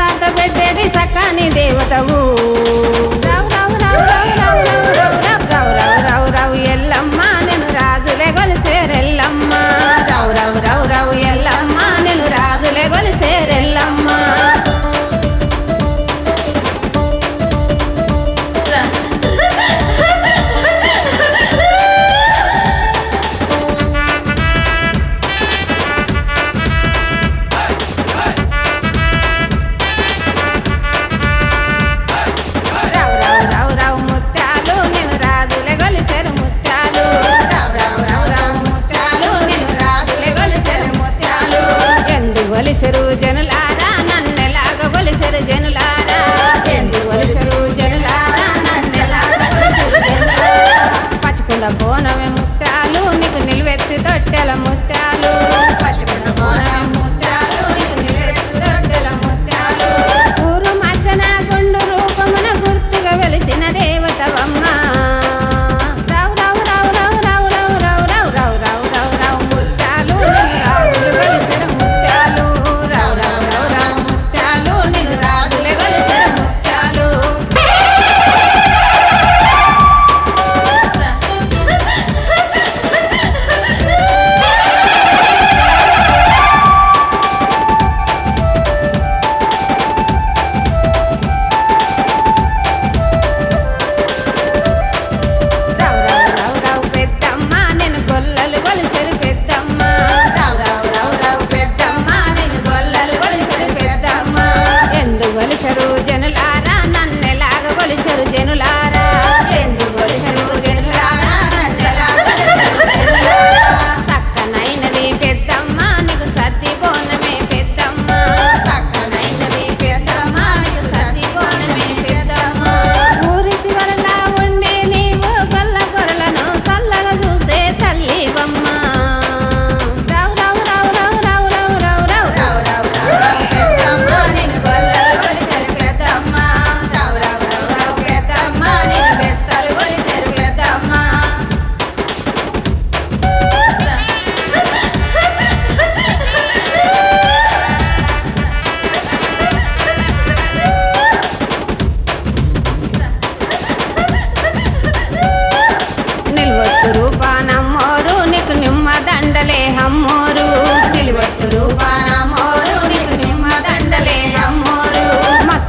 దాంట్లో పెట్టేది సక్కని దేవతవు. కొలిసెరు జనులారా నన్నెలాగ కొలిసెరు జనులారా. ఎందుకు కొలిసెరు జనులారా నన్నెలాగ కొలిసెరు జనులారా. పచ్చకుల బోనమే ముత్యాలు నీకు నిలువెత్తి తొట్టెల ముత్యాలు.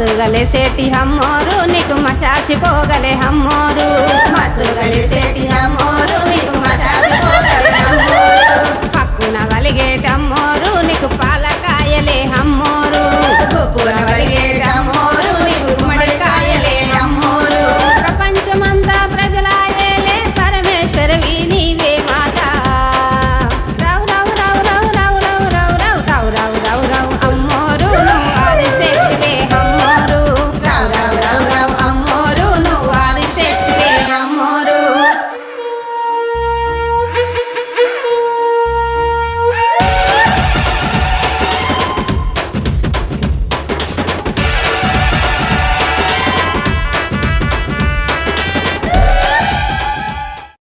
మస్తుగలే సేటి హమ్మోరు నీకు మసాచి పోగలే హమ్మోరు మస్తుగలే సేటి హమ్మోరు నీకు మసాచి మసాచిపో